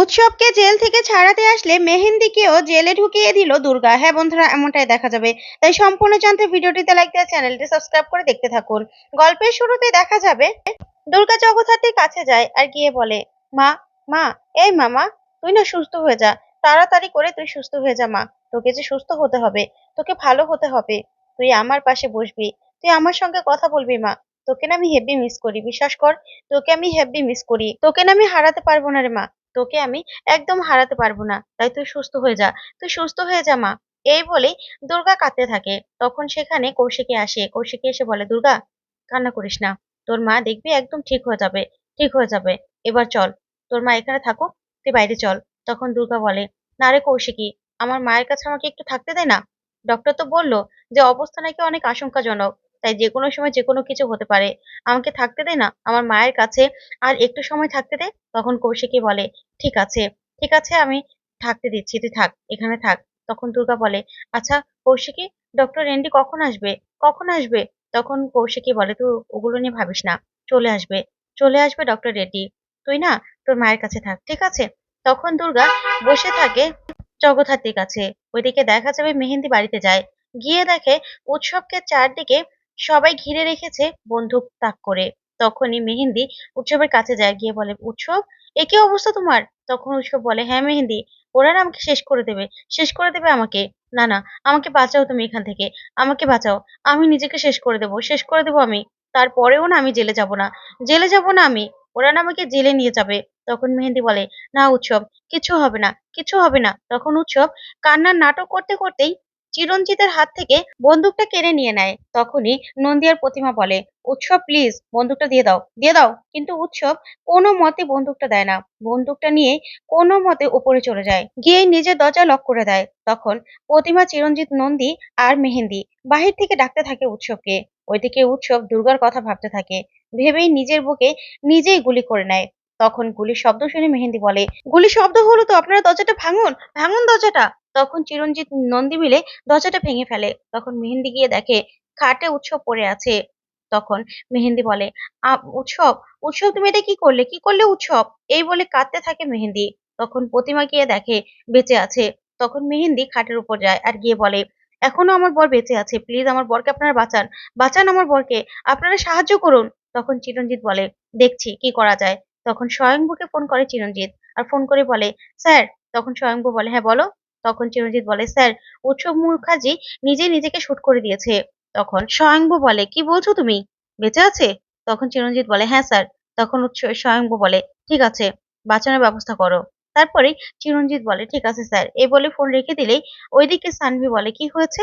উৎসবকে জেল থেকে ছাড়াতে আসলে মেহেন্দিকেও জেলে ঢুকিয়ে দিল দুর্গা। হ্যাঁ বন্ধুরা, এমনটাই দেখা যাবে। তাই সম্পূর্ণ জানতে ভিডিওটিতে লাইক দিয়ে চ্যানেলটি সাবস্ক্রাইব করে দেখতে থাকুন। গল্পের শুরুতে দেখা যাবে, দুর্গা জগদ্ধাত্রীর কাছে যায় আর গিয়ে বলে, মা মা, এই মামা, তুই না সুস্থ হয়ে যা। তাড়াতাড়ি করে তুই সুস্থ হয়ে যা, মা। তোকে যে সুস্থ হতে হবে, তোকে ভালো হতে হবে। তুই আমার পাশে বসবি। তুই আমার সঙ্গে কথা বলবি, মা। তোকে না আমি হেভি মিস করি। বিশ্বাস কর, তোকে আমি হেভি মিস করি। তোকে না আমি হারাতে পারব না রে, মা। তোকে আমি একদম হারাতে পারব না। তাই তুই সুস্থ হয়ে যা। তুই সুস্থ হয়ে যা, মা। এই বলেই দুর্গা কাঁদতে থাকে। তখন সেখানে কৌশিকী আসে। কৌশিকী এসে বলে, দুর্গা, কান্না করিস না। তোর মা দেখবি একদম ঠিক হয়ে যাবে, ঠিক হয়ে যাবে। এবার চল। তোর মা এখানে থাকুক, তুই বাইরে চল। তখন দুর্গা বলে, না রে কৌশিকী, আমার মায়ের কাছে আমাকে একটু থাকতে দে না। ডক্টর তো বলল যে, অবস্থা নাকি অনেক আশঙ্কাজনক। তাই যে কোনো সময় যে কোনো কিছু হতে পারে। আমাকে থাকতে দে না, আমার মায়ের কাছে। আর একটু সময় থাকতে দে, তখন কৌশিকী বলে, ঠিক আছে ঠিক আছে, আমি থাকতে দিচ্ছি, তুই থাক, এখানে থাক। তখন দুর্গা বলে আচ্ছা কৌশিকী ডক্টর রেন্ডি কখন আসবে? কখন আসবে? তখন কৌশিকী বলে, তুই ওগুলো নিয়ে ভাবিস না, চলে আসবে চলে আসবে ডক্টর রেড্ডি তুই না, তোর মায়ের কাছে থাক, ঠিক আছে? তখন দুর্গা বসে থাকে জগদ্ধাত্রীর কাছে। ওইদিকে দেখা যাবে মেহেন্দি বাড়িতে যায়। গিয়ে দেখে উৎসবকে চারদিকে সবাই ঘিরে রেখেছে বন্দুক তাক করে। তখনই মেহেন্দি উৎসবের কাছে যায়, গিয়ে বলে, উৎসব? এ কি অবস্থা তোমার? তখন উৎসব বলে হ্যাঁ মেহেন্দি, ওরা না আমাকে শেষ করে দেবে, শেষ করে দেবে আমাকে। না না, আমাকে বাঁচাও তুমি এখান থেকে, আমাকে বাঁচাও, আমি নিজেকে শেষ করে দেবো, শেষ করে দেবো আমি। তারপরেও না আমি জেলে যাব না, জেলে যাব না আমি, ওরা না আমাকে জেলে নিয়ে যাবে। তখন মেহেন্দি বলে, না উৎসব, কিছু হবে না, কিছু হবে না। তখন উৎসব কান্নার নাটক করতে করতেই চিরঞ্জিতের হাত থেকে বন্দুকটা কেড়ে নিয়ে নেয়। তখনই নন্দিয়ার প্রতিমা বলে, উৎসব প্লিজ বন্দুকটা দিয়ে দাও দিয়ে দাও। কিন্তু উৎসব কোনো মতে বন্দুকটা দেয় না। বন্দুকটা নিয়ে কোনো মতে উপরে চলে যায়, গিয়ে নিজের দরজা লক করে দেয়। তখন প্রতিমা চিরঞ্জিত নন্দী আর মেহেন্দি বাহির থেকে ডাকতে থাকে উৎসবকে। ওইদিকে উৎসব দুর্গার কথা ভাবতে থাকে, ভেবেই নিজের বুকে নিজেই গুলি করে নেয়। তখন গুলির শব্দ শুনে মেহেন্দি বলে গুলি শব্দ হলো তো, আপনারা দরজাটা ভাঙুন ভাঙুন দরজাটা। তখন চিরঞ্জিত নন্দী মিলে দরজাটা ভেঙে ফেলে। তখন মেহেন্দি গিয়ে দেখে, খাটে উৎসব পড়ে আছে। তখন মেহেন্দি বলে, "আ- উৎসব? উৎসব তুমি এটা কি করলে? কি করলে উৎসব? এই বলে কাঁদতে থাকে মেহেন্দি। তখন প্রতিমা গিয়ে দেখে, বেঁচে আছে। তখন মেহেন্দি খাটের উপর যায় আর গিয়ে বলে, এখনও আমার বর বেঁচে আছে। প্লিজ আমার বরকে আপনারা বাঁচান। বাঁচান আমার বরকে। আপনারা সাহায্য করুন। তখন চিরঞ্জিত বলে, দেখছি কি করা যায়। তখন স্বয়ংভূকে ফোন করে চিরঞ্জিত। আর ফোন করে বলে, স্যার? তখন স্বয়ংভূ বলে হ্যাঁ বলো। তখন চিরঞ্জিত বলে, স্যার, উৎসব মুখার্জি নিজে নিজেকে শুট করে দিয়েছে। তখন স্বয়ংভূ বলে, কি বলছো তুমি? বেঁচে আছে? তখন চিরঞ্জিত বলে হ্যাঁ স্যার। তখন স্বয়ংভূ বলে, ঠিক আছে, বাঁচানোর ব্যবস্থা করো। তারপরে চিরঞ্জিত বলে, ঠিক আছে, স্যার। এই বলে ফোন রেখে দিলেই ওইদিকে সানভি বলে, কি হয়েছে?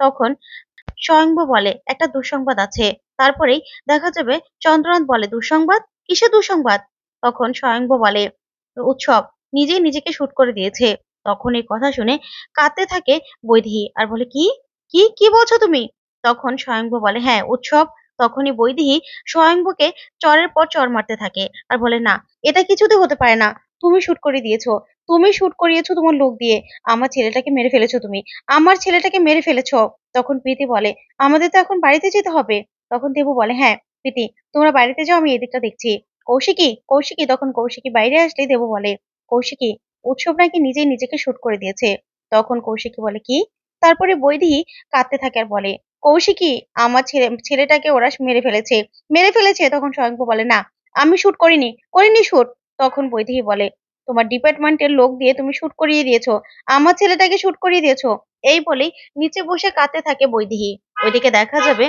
তখন স্বয়ংভূ বলে, একটা দুঃসংবাদ আছে। তারপরেই দেখা যাবে চন্দ্রনাথ বলে, দুঃসংবাদ? কিসে দুঃসংবাদ? তখন স্বয়ংভূ বলে, উৎসব নিজেই নিজেকে শুট করে দিয়েছে। তখন এই কথা শুনে কাঁদতে থাকে বৈদেহী। আর বলে, কি? কি? কি বলছো তুমি? তখন স্বয়ংভূ বলে হ্যাঁ উৎসব। তখনই বৈদেহী স্বয়ংভূকে চরের পর চর মারতে থাকে। আর বলে, না, এটা কিছুতে হতে পারে না। তুমি শুট করে দিয়েছ। তুমি শুট করিয়েছো তোমার লোক দিয়ে। আমার ছেলেটাকে মেরে ফেলেছো তুমি। আমার ছেলেটাকে মেরে ফেলেছো। তখন প্রীতি বলে, আমাদের তো এখন বাড়িতে যেতে হবে। তখন দেবু বলে হ্যাঁ প্রীতি, তোমরা বাড়িতে যাও, আমি এদিকটা দেখছি। কৌশিকী কৌশিকী। তখন কৌশিকী বাইরে আসলে দেবু বলে, কৌশিকী উৎসব নাকি নিজেই নিজেকে শুট করে দিয়েছে? তখন কৌশিকী বলে, কি? তারপরে বৈদেহী কাঁদতে থাকে আর বলে, কৌশিকী, আমার ছেলে, ছেলেটাকে ওরা মেরে ফেলেছে। মেরে ফেলেছে? তখন স্বয়ংভূ বলে, না, আমি শুট করিনি করিনি শুট তখন বৈদেহী বলে, তোমার ডিপার্টমেন্টের লোক দিয়ে তুমি শুট করিয়ে দিয়েছ, আমার ছেলেটাকে শুট করিয়ে দিয়েছ। এই বলেই নিচে বসে কাঁদতে থাকে বৈদেহী ওইদিকে দেখা যাবে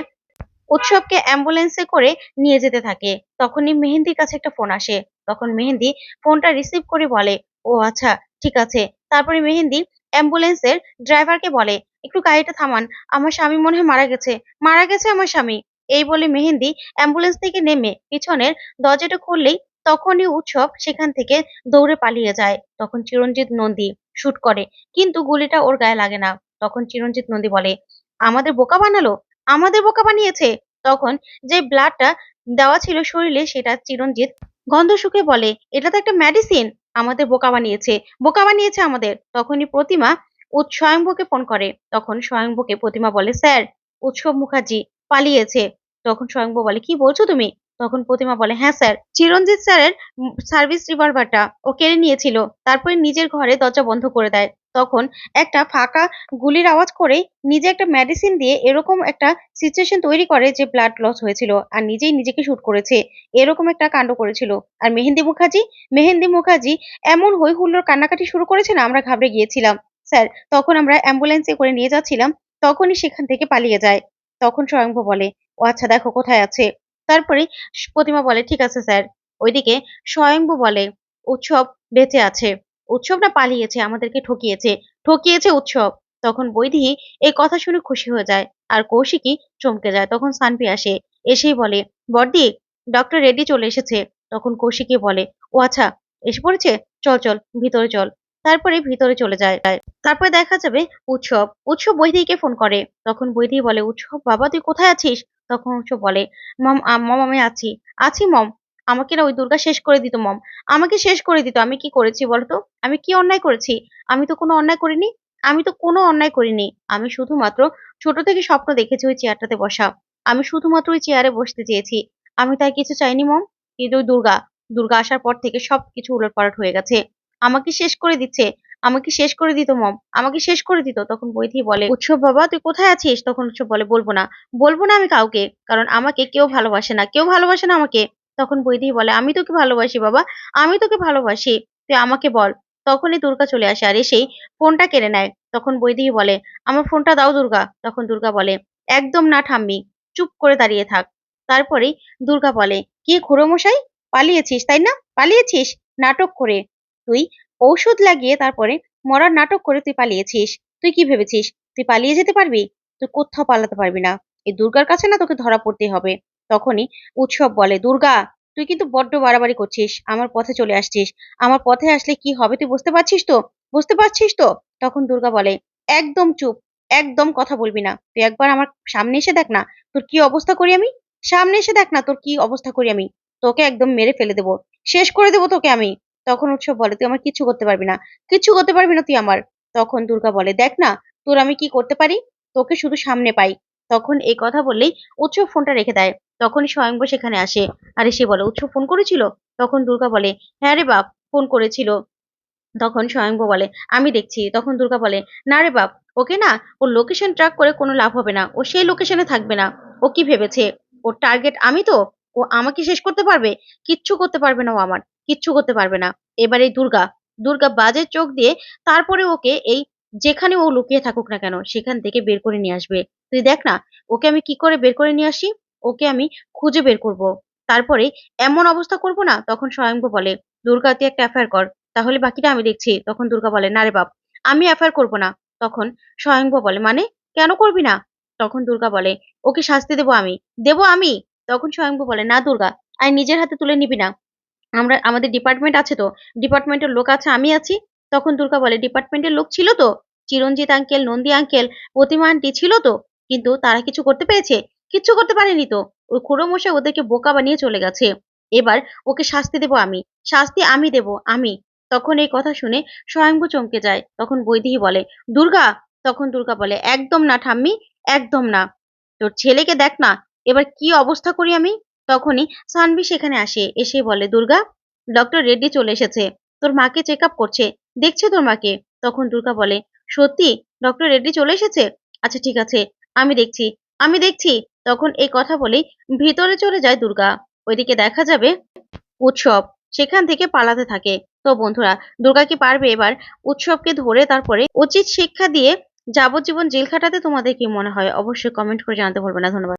উৎসবকে অ্যাম্বুলেন্সে করে নিয়ে যেতে থাকে। তখনই মেহেন্দির কাছে একটা ফোন আসে। তখন মেহেন্দি ফোনটা রিসিভ করে বলে ও আচ্ছা ঠিক আছে। তারপরে মেহেন্দি অ্যাম্বুলেন্সের ড্রাইভারকে বলে, একটু গাড়িটা থামান, আমার স্বামী মনে হয় মারা গেছে মারা গেছে আমার স্বামী। এই বলে মেহেন্দি অ্যাম্বুলেন্স থেকে নেমে পিছনের দরজাটা খুললেই তখনই উৎসব সেখান থেকে দৌড়ে পালিয়ে যায়। তখন চিরঞ্জিত নন্দী শুট করে, কিন্তু গুলিটা ওর গায়ে লাগে না। তখন চিরঞ্জিত নন্দী বলে, আমাদের বোকা বানালো? আমাদের বোকা বানিয়েছে? তখন যে ব্লাডটা দেওয়া ছিল শরীরে সেটা চিরঞ্জিত গন্ধ শুকে বলে, এটা তো একটা মেডিসিন আমাদের বোকা বানিয়েছে। বোকা বানিয়েছে আমাদের। তখনই প্রতিমা উৎ, স্বয়ংভূকে ফোন করে। তখন স্বয়ংভূকে প্রতিমা বলে, স্যার, উৎসব মুখার্জি পালিয়েছে। তখন স্বয়ংভূ বলে, কি বলছো তুমি? তখন প্রতিমা বলে হ্যাঁ স্যার। চিরঞ্জিত স্যারের সার্ভিস রিভলভারটা ও কেড়ে নিয়েছিল, তারপরে নিজের ঘরে দরজা বন্ধ করে দেয়। তখন একটা ফাঁকা গুলির আওয়াজ করে নিজে একটা মেডিসিন দিয়ে এরকম একটা সিচুয়েশন তৈরি করে যে ব্লাড লস হয়েছিল আর নিজেই নিজেকে শুট করেছে। এরকম একটা কাণ্ড করেছিল। আর মেহেন্দি মুখার্জি মেহেন্দি মুখার্জি এমন হই হুল্লোর কান্নাকাটি শুরু করেছে না, আমরা ঘাবড়ে গিয়েছিলাম। স্যার, তখন আমরা অ্যাম্বুলেন্সে করে নিয়ে যাচ্ছিলাম, তখনই সেখান থেকে পালিয়ে যায়। তখন স্বয়ংভু বলে, ও আচ্ছা দেখো কোথায় আছে? তারপরে প্রতিমা বলে, ঠিক আছে স্যার। ওইদিকে স্বয়ংভু বলে, উৎসব বেঁচে আছে। উৎসব না পালিয়েছে, আমাদেরকে ঠকিয়েছে। ঠকিয়েছে উৎসব। তখন বৈদেহী এই কথা শুনে খুশি হয়ে যায়। আর কৌশিকী চমকে যায়। তখন সানপি আসে, এসেই বলে, বর্দি ডক্টর রেড্ডি চলে এসেছে। তখন কৌশিকী বলে, ও আচ্ছা এসে পড়েছে? চল চল, ভিতরে চল। তারপরে ভিতরে চলে যায়। তারপরে দেখা যাবে উৎসব। উৎসব বৈদেহীকে ফোন করে। তখন বৈদেহী বলে, উৎসব, বাবা তুই কোথায় আছিস? তখন উৎসব বলে, মম মম, আমি আছি। আছি, মম? আমাকে না ওই দুর্গা শেষ করে দিত, মম। আমাকে শেষ করে দিত। আমি কি করেছি বলতো? আমি কি অন্যায় করেছি? আমি তো কোনো অন্যায় করিনি। আমি তো কোনো অন্যায় করিনি। আমি শুধুমাত্র ছোট থেকে স্বপ্ন দেখেছি ওই চেয়ারটাতে বসা। আমি শুধুমাত্র ওই চেয়ারে বসতে চেয়েছি। আমি তাই কিছু চাইনি, মম। কিন্তু দুর্গা। দুর্গা আসার পর থেকে সব সবকিছু উলটপালট হয়ে গেছে। আমাকে শেষ করে দিচ্ছে। আমাকে শেষ করে দিত মম। আমাকে শেষ করে দিত। তখন বৈধি বলে, উৎসব বাবা, তুই কোথায় আছিস? তখন উৎসব বলে, বলব না। বলব না আমি কাউকে, কারণ আমাকে কেউ ভালোবাসে না। কেউ ভালোবাসে না আমাকে। তখন বৈধি বলে, আমি তোকে ভালোবাসি বাবা, আমি তোকে ভালোবাসি। তুই আমাকে বল। তখনই দুর্গা চলে আসে আর এসেই ফোনটা কেড়ে নেয়। তখন বৈদেহী বলে, আমার ফোনটা দাও দুর্গা। তখন দুর্গা বলে, একদম না ঠাম্মি, চুপ করে দাঁড়িয়ে থাক। তারপরেই দুর্গা বলে, কি খুড়ো মশাই পালিয়েছিস তাই না? পালিয়েছিস? নাটক করে। তুই ঔষধ লাগিয়ে তারপরে মরার নাটক করে তুই পালিয়েছিস। তুই কি ভেবেছিস? তুই পালিয়ে যেতে পারবি? তুই কোথাও পালাতে পারবি না। এই দুর্গার কাছে না তোকে ধরা পড়তে হবে। তখনই উৎসব বলে, দুর্গা, তুই কিন্তু বড্ড বাড়াবাড়ি করছিস। আমার পথে চলে আসছিস। আমার পথে আসলে কি হবে তুই বুঝতে পারছিস তো? বুঝতে পারছিস তো? তখন দুর্গা বলে, একদম চুপ, একদম কথা বলবি না। তুই একবার আমার সামনে এসে দেখ না, তোর কি অবস্থা করি আমি? সামনে এসে দেখ না, তোর কি অবস্থা করি আমি? তোকে একদম মেরে ফেলে দেবো। শেষ করে দেবো তোকে আমি। তখন উৎসব বলে, তুই আমার কিচ্ছু করতে পারবি না। কিচ্ছু করতে পারবি না তুই আমার। তখন দুর্গা বলে, দেখ না, তোর আমি কি করতে পারি? তোকে শুধু সামনে পাই। তখন এই কথা বললেই উৎসব ফোনটা রেখে দেয়। তখনই স্বয়ংবর সেখানে আসে। আর এসে বলে, উৎসব ফোন করেছিল? তখন দুর্গা বলে হ্যাঁ রে বাপ, ফোন করেছিল। তখন স্বয়ংব বলে, আমি দেখছি। তখন দুর্গা বলে, না রে বাপ, ওকে না, ওর লোকেশন ট্র্যাক করে কোনো লাভ হবে না। ও সেই লোকেশনে থাকবে না। ও কি ভেবেছে? ওর টার্গেট আমি তো? ও আমাকে শেষ করতে পারবে? কিচ্ছু করতে পারবে না ও আমার। কিচ্ছু করতে পারবে না। এবার এই দুর্গা দুর্গা বাজে চোখ দিয়ে তারপরে ওকে এই যেখানে ও লুকিয়ে থাকুক না কেন, সেখান থেকে বের করে নিয়ে আসবে। তুই দেখ না, ওকে আমি কি করে বের করে নিয়ে আসি? ওকে আমি খুঁজে বের করব। তারপরে এমন অবস্থা করব না, তখন স্বয়ংভ বলে, দুর্গা, তুই একটা অ্যাফায়ার কর। তাহলে বাকিটা আমি দেখছি। তখন দুর্গা বলে, না রে বাপ, আমি অ্যাফায়ার করব না। তখন স্বয়ংভ বলে মানে? কেন করবি না? তখন দুর্গা বলে, ওকে শাস্তি দেবো আমি। দেবো আমি? তখন স্বয়ংভ বলে, না দুর্গা আই নিজের হাতে তুলে নিবি না। আমরা, আমাদের ডিপার্টমেন্ট আছে তো ডিপার্টমেন্টের লোক আছে, আমি আছি। তখন দুর্গা বলে ডিপার্টমেন্টের লোক ছিল তো? Chiranjit uncle Nandi uncle Pratima aunty ছিল তো? কিন্তু তারা কিছু করতে পেরেছে? কিচ্ছু করতে পারেনি তো? ওই খুড়ো মশাই ওদেরকে বোকা বানিয়ে চলে গেছে। এবার ওকে শাস্তি দেবো আমি। শাস্তি আমি দেব, আমি। তখন এই কথা শুনে স্বয়ংভু চমকে যায়। তখন বৈদেহী বলে, দুর্গা! তখন দুর্গা বলে, একদম না ঠাম্মি, একদম না। তোর ছেলেকে দেখ না এবার কি অবস্থা করি আমি? তখনই সানভি সেখানে আসে, এসে বলে, দুর্গা ডক্টর রেড্ডি চলে এসেছে। তোর মাকে চেক আপ করছে। দেখছে তোর মাকে? তখন দুর্গা বলে, সত্যি? ডক্টর রেড্ডি চলে এসেছে? আচ্ছা ঠিক আছে, আমি দেখছি আমি দেখছি। তখন এই কথা বলেই ভিতরে চলে যায় দুর্গা। ওইদিকে দেখা যাবে উৎসব, সেখান থেকে পালাতে থাকে। তো বন্ধুরা, দুর্গা কি পারবে এবার? উৎসবকে ধরে তারপরে উচিত শিক্ষা দিয়ে যাবজ্জীবন জেল খাটাতে তোমাদের কি মনে হয়? অবশ্যই কমেন্ট করে জানাতে ভুলবে না। ধন্যবাদ।